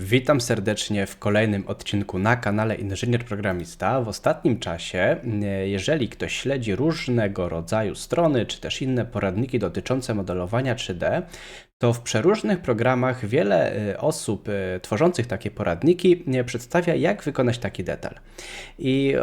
Witam serdecznie w kolejnym odcinku na kanale Inżynier Programista. W ostatnim czasie, e, jeżeli ktoś śledzi różnego rodzaju strony, czy też inne poradniki dotyczące modelowania 3D, to w przeróżnych programach wiele e, osób e, tworzących takie poradniki przedstawia, jak wykonać taki detal. I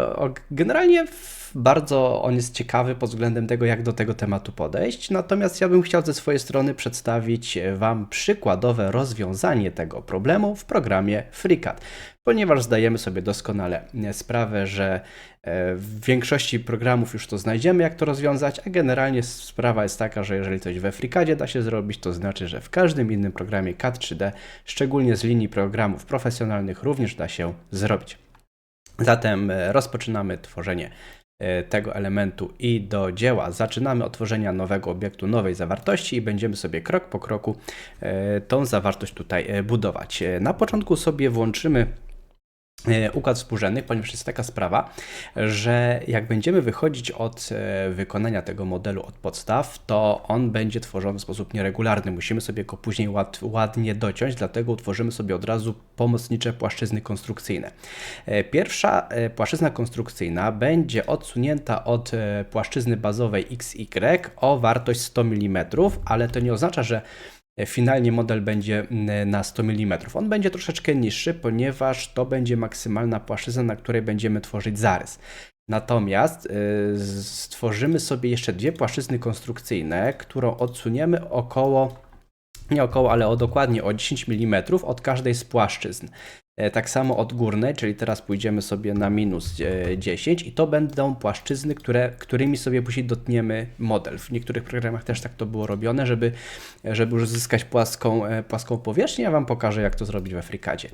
generalnie w- bardzo on jest ciekawy pod względem tego, jak do tego tematu podejść. Natomiast ja bym chciał ze swojej strony przedstawić Wam przykładowe rozwiązanie tego problemu w programie FreeCAD, ponieważ zdajemy sobie doskonale e, sprawę, że e, w większości programów już to znajdziemy, jak to rozwiązać, a generalnie sprawa jest taka, że jeżeli coś we FreeCADzie da się zrobić, to znaczy, że w każdym innym programie CAD 3D, szczególnie z linii programów profesjonalnych, również da się zrobić. Zatem e, rozpoczynamy tworzenie tego elementu i do dzieła. Zaczynamy od tworzenia nowego obiektu, nowej zawartości i będziemy sobie krok po kroku e, tą zawartość tutaj e, budować. E, Na początku sobie włączymy e, układ współrzędnych, ponieważ jest taka sprawa, że jak będziemy wychodzić od e, wykonania tego modelu od podstaw, to on będzie tworzony w sposób nieregularny. Musimy sobie go później ład, ładnie dociąć, dlatego utworzymy sobie od razu pomocnicze płaszczyzny konstrukcyjne. E, Pierwsza e, płaszczyzna konstrukcyjna będzie odsunięta od e, płaszczyzny bazowej XY o wartość 100 mm, ale to nie oznacza, że finalnie model będzie mm, na 100 mm. On będzie troszeczkę niższy, ponieważ to będzie maksymalna płaszczyzna, na której będziemy tworzyć zarys. Natomiast y, stworzymy sobie jeszcze dwie płaszczyzny konstrukcyjne, którą odsuniemy około, nie około, ale o dokładnie o 10 mm od każdej z płaszczyzn. E, Tak samo od górnej, czyli teraz pójdziemy sobie na minus e, 10 i to będą płaszczyzny, które, którymi sobie później dotniemy model. W niektórych programach też tak to było robione, żeby, żeby już uzyskać płaską, e, płaską powierzchnię. Ja Wam pokażę, jak to zrobić we FreeCADzie.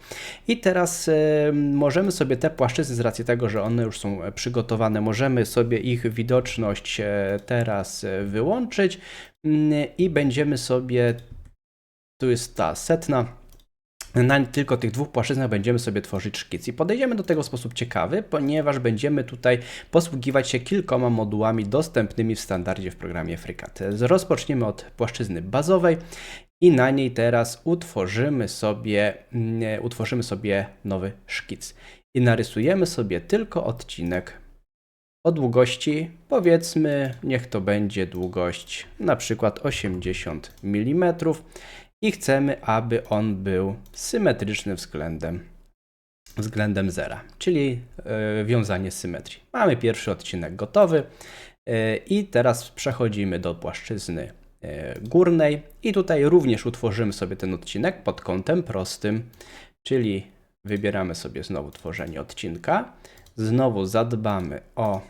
I teraz e, możemy sobie te płaszczyzny, z racji tego, że one już są e, przygotowane, możemy sobie ich widoczność e, teraz e, wyłączyć mm, i będziemy sobie, tu jest ta setna, na tylko tych dwóch płaszczyznach będziemy sobie tworzyć szkic. I podejdziemy do tego w sposób ciekawy, ponieważ będziemy tutaj posługiwać się kilkoma modułami dostępnymi w standardzie w programie FreeCAD. Rozpoczniemy od płaszczyzny bazowej i na niej teraz utworzymy sobie, mm, utworzymy sobie nowy szkic. I narysujemy sobie tylko odcinek o długości, powiedzmy, niech to będzie długość na przykład 80 mm i chcemy, aby on był symetryczny względem, względem zera, czyli e, wiązanie symetrii. Mamy pierwszy odcinek gotowy e, i teraz przechodzimy do płaszczyzny e, górnej i tutaj również utworzymy sobie ten odcinek pod kątem prostym, czyli wybieramy sobie znowu tworzenie odcinka, znowu zadbamy o,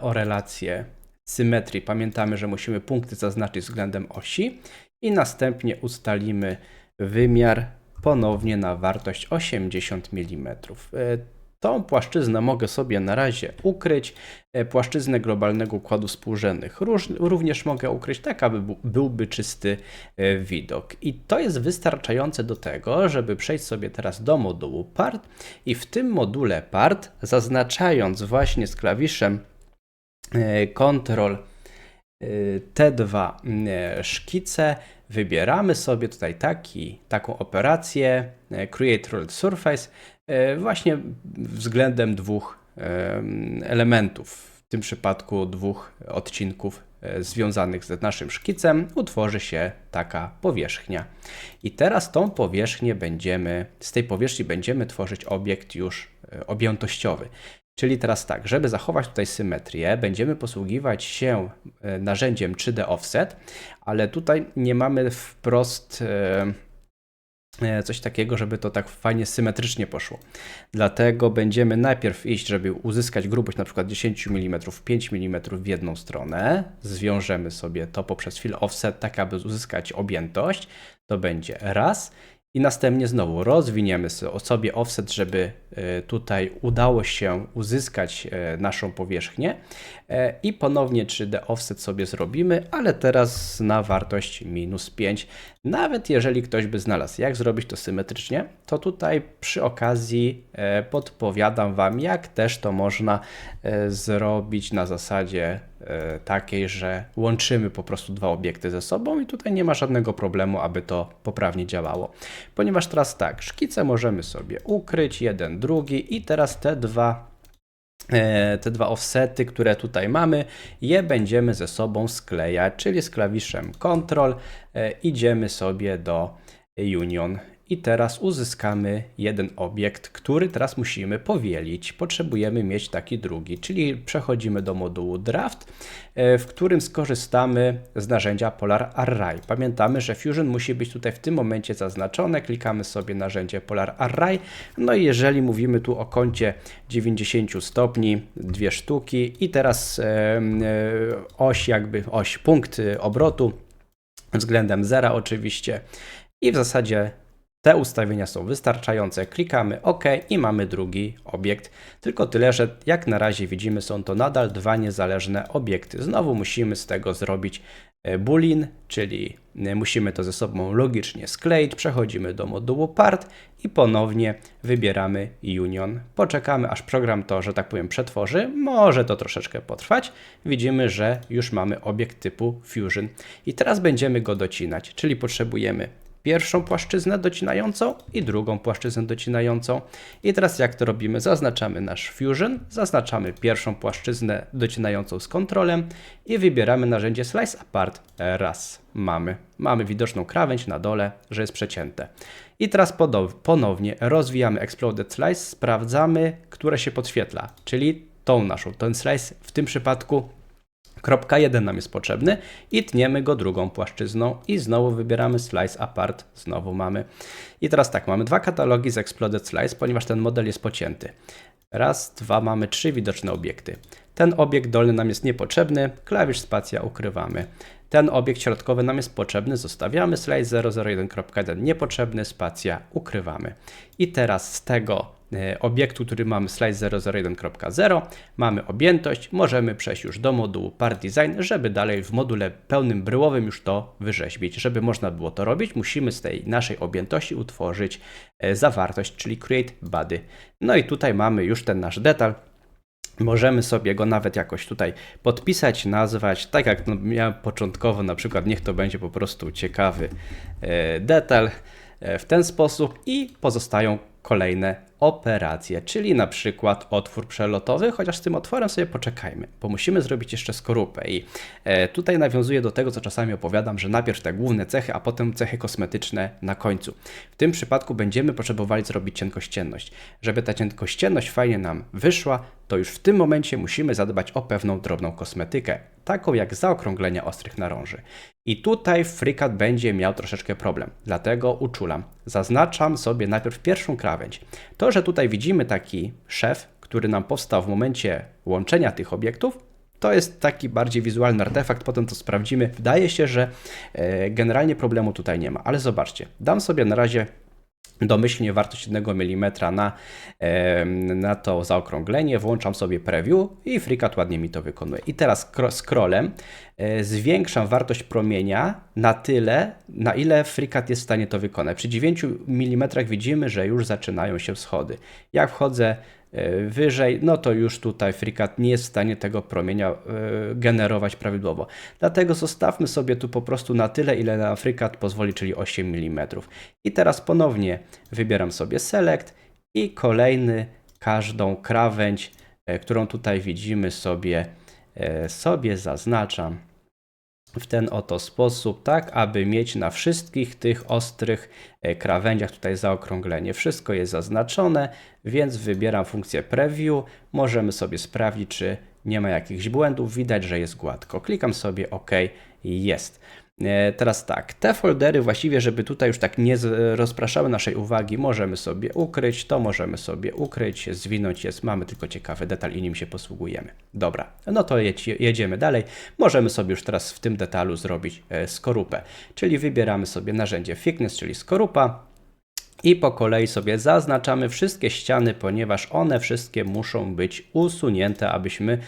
o relację symetrii. Pamiętamy, że musimy punkty zaznaczyć względem osi i następnie ustalimy wymiar ponownie na wartość 80 mm. E, Tą płaszczyznę mogę sobie na razie ukryć. E, Płaszczyznę globalnego układu współrzędnych również mogę ukryć tak, aby byłby czysty e, widok. I to jest wystarczające do tego, żeby przejść sobie teraz do modułu part i w tym module part, zaznaczając właśnie z klawiszem Ctrl y, T2 y, szkice, wybieramy sobie tutaj taki, taką operację y, Create Rolled Surface y, właśnie względem dwóch em, elementów, w tym przypadku dwóch odcinków y, związanych z naszym szkicem, utworzy się taka powierzchnia. I teraz tą powierzchnię będziemy, z tej powierzchni będziemy tworzyć obiekt już objętościowy. Czyli teraz tak, żeby zachować tutaj symetrię, będziemy posługiwać się e, narzędziem 3D Offset, ale tutaj nie mamy wprost e, e, coś takiego, żeby to tak fajnie symetrycznie poszło. Dlatego będziemy najpierw iść, żeby uzyskać grubość na przykład 10 mm, 5 mm w jedną stronę. Zwiążemy sobie to poprzez fill offset, tak aby uzyskać objętość. To będzie raz. I następnie znowu rozwiniemy so- sobie offset, żeby e, tutaj udało się uzyskać e, naszą powierzchnię. E, I ponownie 3D offset sobie zrobimy, ale teraz na wartość minus 5. Nawet jeżeli ktoś by znalazł, jak zrobić to symetrycznie, to tutaj przy okazji podpowiadam Wam, jak też to można zrobić na zasadzie takiej, że łączymy po prostu dwa obiekty ze sobą i tutaj nie ma żadnego problemu, aby to poprawnie działało. Ponieważ teraz tak, szkice możemy sobie ukryć, jeden, drugi i teraz te dwa e, te dwa offsety, które tutaj mamy, je będziemy ze sobą sklejać, czyli z klawiszem Ctrl e, idziemy sobie do Union i teraz uzyskamy jeden obiekt, który teraz musimy powielić. Potrzebujemy mieć taki drugi, czyli przechodzimy do modułu Draft, e, w którym skorzystamy z narzędzia Polar Array. Pamiętamy, że Fusion musi być tutaj w tym momencie zaznaczone. Klikamy sobie narzędzie Polar Array. No i jeżeli mówimy tu o kącie 90 stopni, dwie sztuki i teraz e, e, oś jakby, oś, punkt obrotu względem zera oczywiście i w zasadzie te ustawienia są wystarczające. Klikamy OK i mamy drugi obiekt. Tylko tyle, że jak na razie widzimy, są to nadal dwa niezależne obiekty. Znowu musimy z tego zrobić e, boolean, czyli e, musimy to ze sobą logicznie skleić. Przechodzimy do modułu part i ponownie wybieramy union. Poczekamy, aż program to, że tak powiem, przetworzy. Może to troszeczkę potrwać. Widzimy, że już mamy obiekt typu fusion. I teraz będziemy go docinać, czyli potrzebujemy pierwszą płaszczyznę docinającą i drugą płaszczyznę docinającą. I teraz jak to robimy? Zaznaczamy nasz Fusion, zaznaczamy pierwszą płaszczyznę docinającą z kontrolem i wybieramy narzędzie Slice Apart. Raz. Mamy. Mamy widoczną krawędź na dole, że jest przecięte. I teraz ponownie rozwijamy Exploded Slice, sprawdzamy, które się podświetla, czyli tą naszą. Ten slice w tym przypadku Kropka 1 nam jest potrzebny i tniemy go drugą płaszczyzną i znowu wybieramy Slice Apart, znowu mamy. I teraz tak, mamy dwa katalogi z Exploded Slice, ponieważ ten model jest pocięty. Raz, dwa, mamy trzy widoczne obiekty. Ten obiekt dolny nam jest niepotrzebny, klawisz spacja ukrywamy. Ten obiekt środkowy nam jest potrzebny, zostawiamy, slice 001.1 niepotrzebny, spacja ukrywamy. I teraz z tego obiektu, który mamy slice 001.0, mamy objętość, możemy przejść już do modułu Part Design, żeby dalej w module pełnym bryłowym już to wyrzeźbić. Żeby można było to robić, musimy z tej naszej objętości utworzyć e, zawartość, czyli create body. No i tutaj mamy już ten nasz detal, Możemy sobie go nawet jakoś tutaj podpisać, nazwać, tak jak no, miałem początkowo, na przykład niech to będzie po prostu ciekawy e, detal w ten sposób i pozostają kolejne operacje, czyli na przykład otwór przelotowy, chociaż z tym otworem sobie poczekajmy, bo musimy zrobić jeszcze skorupę i e, tutaj nawiązuję do tego, co czasami opowiadam, że najpierw te główne cechy, a potem cechy kosmetyczne na końcu. W tym przypadku będziemy potrzebowali zrobić cienkościenność. Żeby ta cienkościenność fajnie nam wyszła, to już w tym momencie musimy zadbać o pewną drobną kosmetykę, taką jak zaokrąglenia ostrych narąży. I tutaj FreeCAD będzie miał troszeczkę problem, dlatego uczulam. Zaznaczam sobie najpierw pierwszą krawędź. To, że tutaj widzimy taki szef, który nam powstał w momencie łączenia tych obiektów, to jest taki bardziej wizualny artefakt, potem to sprawdzimy. Wydaje się, że e, generalnie problemu tutaj nie ma, ale zobaczcie, dam sobie na razie domyślnie wartość 1 mm na, na to zaokrąglenie, włączam sobie preview i FreeCAD ładnie mi to wykonuje. I teraz scrollem. e, zwiększam wartość promienia na tyle, na ile FreeCAD jest w stanie to wykonać. Przy 9 mm widzimy, że już zaczynają się schody. Jak wchodzę E, wyżej, no to już tutaj FreeCAD nie jest w stanie tego promienia e, generować prawidłowo. Dlatego zostawmy sobie tu po prostu na tyle, ile na FreeCAD pozwoli, czyli 8 mm. I teraz ponownie wybieram sobie Select i kolejny, każdą krawędź, e, którą tutaj widzimy sobie, sobie zaznaczam w ten oto sposób, tak aby mieć na wszystkich tych ostrych e, krawędziach tutaj zaokrąglenie. Wszystko jest zaznaczone, więc wybieram funkcję preview. Możemy sobie sprawdzić, czy nie ma jakichś błędów. Widać, że jest gładko. Klikam sobie OK jest. E, teraz tak, te foldery właściwie, żeby tutaj już tak nie rozpraszały naszej uwagi, możemy sobie ukryć, to możemy sobie ukryć, zwinąć jest, mamy tylko ciekawy detal i nim się posługujemy. Dobra, no to jedziemy dalej. Możemy sobie już teraz w tym detalu zrobić e, skorupę, czyli wybieramy sobie narzędzie thickness, czyli skorupa, i po kolei sobie zaznaczamy wszystkie ściany, ponieważ one wszystkie muszą być usunięte, abyśmy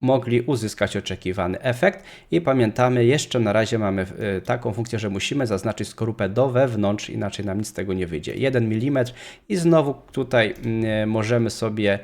mogli uzyskać oczekiwany efekt. I pamiętamy, jeszcze na razie mamy y, taką funkcję, że musimy zaznaczyć skorupę do wewnątrz, inaczej nam nic z tego nie wyjdzie. 1 mm i znowu tutaj y, możemy sobie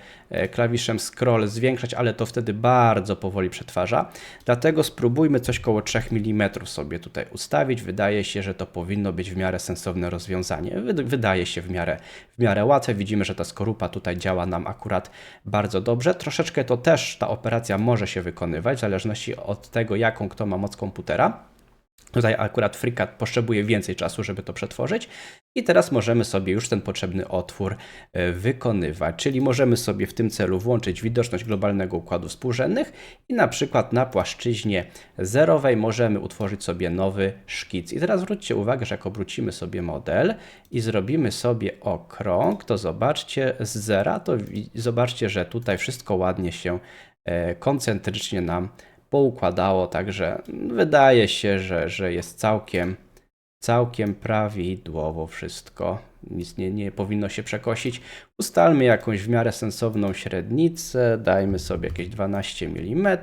y, klawiszem scroll zwiększać, ale to wtedy bardzo powoli przetwarza. Dlatego spróbujmy coś koło 3 mm sobie tutaj ustawić. Wydaje się, że to powinno być w miarę sensowne rozwiązanie. Wyd- Wydaje się w miarę, w miarę łatwe. Widzimy, że ta skorupa tutaj działa nam akurat bardzo dobrze. Troszeczkę to też ta operacja może się wykonywać, w zależności od tego, jaką kto ma moc komputera. Tutaj akurat FreeCAD potrzebuje więcej czasu, żeby to przetworzyć. I teraz możemy sobie już ten potrzebny otwór e, wykonywać, czyli możemy sobie w tym celu włączyć widoczność globalnego układu współrzędnych i na przykład na płaszczyźnie zerowej możemy utworzyć sobie nowy szkic. I teraz zwróćcie uwagę, że jak obrócimy sobie model i zrobimy sobie okrąg, to zobaczcie z zera, to zobaczcie, że tutaj wszystko ładnie się koncentrycznie nam poukładało, także wydaje się, że, że jest całkiem, całkiem prawidłowo wszystko. Nic nie, nie powinno się przekosić. Ustalmy jakąś w miarę sensowną średnicę, dajmy sobie jakieś 12 mm,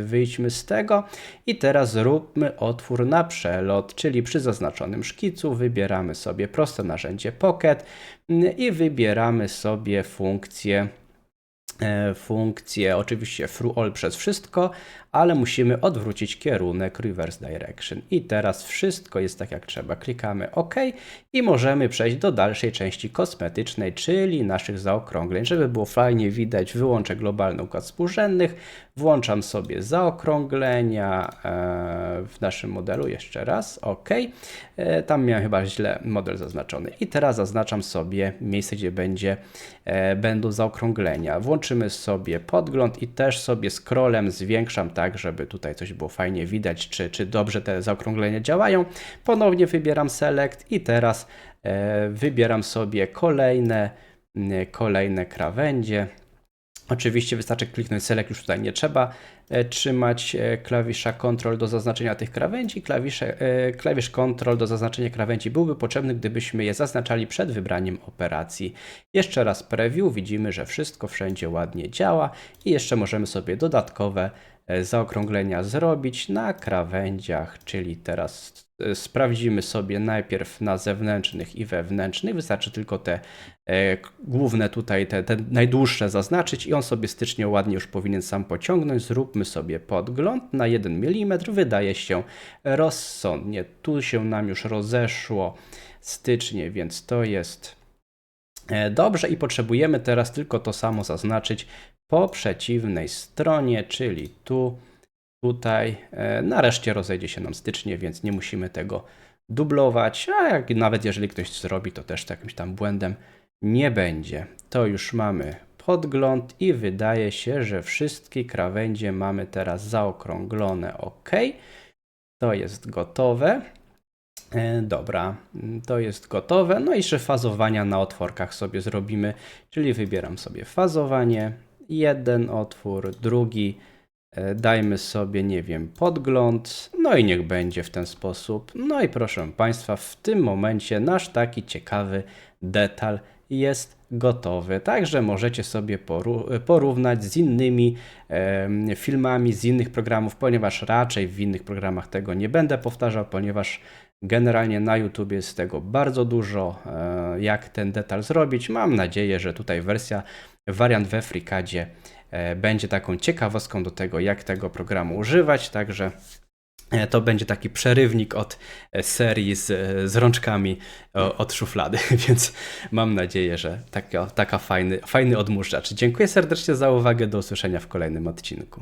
wyjdźmy z tego i teraz zróbmy otwór na przelot, czyli przy zaznaczonym szkicu wybieramy sobie proste narzędzie Pocket i wybieramy sobie funkcję e, funkcję oczywiście through all przez wszystko, ale musimy odwrócić kierunek reverse direction. I teraz wszystko jest tak jak trzeba. Klikamy OK i możemy przejść do dalszej części kosmetycznej, czyli naszych zaokrągleń. Żeby było fajnie widać, wyłączę globalny układ współrzędnych, włączam sobie zaokrąglenia e, w naszym modelu jeszcze raz. OK. E, Tam miałem chyba źle model zaznaczony. I teraz zaznaczam sobie miejsce, gdzie będzie, e, będą zaokrąglenia. Włączymy sobie podgląd i też sobie scrollem zwiększam tak, żeby tutaj coś było fajnie widać, czy, czy dobrze te zaokrąglenia działają. Ponownie wybieram select i teraz e, wybieram sobie kolejne, kolejne krawędzie. Oczywiście wystarczy kliknąć select, już tutaj nie trzeba e, trzymać e, klawisza Ctrl do zaznaczenia tych krawędzi. Klawisze, e, klawisz Ctrl do zaznaczenia krawędzi byłby potrzebny, gdybyśmy je zaznaczali przed wybraniem operacji. Jeszcze raz preview, widzimy, że wszystko wszędzie ładnie działa i jeszcze możemy sobie dodatkowe zaokrąglenia zrobić na krawędziach, czyli teraz e, sprawdzimy sobie najpierw na zewnętrznych i wewnętrznych. Wystarczy tylko te e, główne tutaj, te, te najdłuższe zaznaczyć i on sobie stycznie ładnie już powinien sam pociągnąć. Zróbmy sobie podgląd na 1 mm. Wydaje się rozsądnie. Tu się nam już rozeszło stycznie, więc to jest E, Dobrze, i potrzebujemy teraz tylko to samo zaznaczyć po przeciwnej stronie, czyli tu, tutaj. E, Nareszcie rozejdzie się nam stycznie, więc nie musimy tego dublować, a jak nawet jeżeli ktoś zrobi, to też jakimś tam błędem nie będzie. To już mamy podgląd i wydaje się, że wszystkie krawędzie mamy teraz zaokrąglone ok. To jest gotowe. E, Dobra, to jest gotowe. No i jeszcze fazowania na otworkach sobie zrobimy, czyli wybieram sobie fazowanie, jeden otwór, drugi, e, dajmy sobie, nie wiem, podgląd, no i niech będzie w ten sposób. No i proszę Państwa, w tym momencie nasz taki ciekawy detal jest gotowy. Także możecie sobie porównać z innymi filmami z innych programów, ponieważ raczej w innych programach tego nie będę powtarzał, ponieważ Generalnie na YouTube jest tego bardzo dużo, e, jak ten detal zrobić. Mam nadzieję, że tutaj wersja, wariant we FreeCADzie e, będzie taką ciekawostką do tego, jak tego programu używać. Także to będzie taki przerywnik od e, serii z, e, z rączkami od szuflady, więc mam nadzieję, że taka, taka fajny, fajny odmurzacz. Dziękuję serdecznie za uwagę. Do usłyszenia w kolejnym odcinku.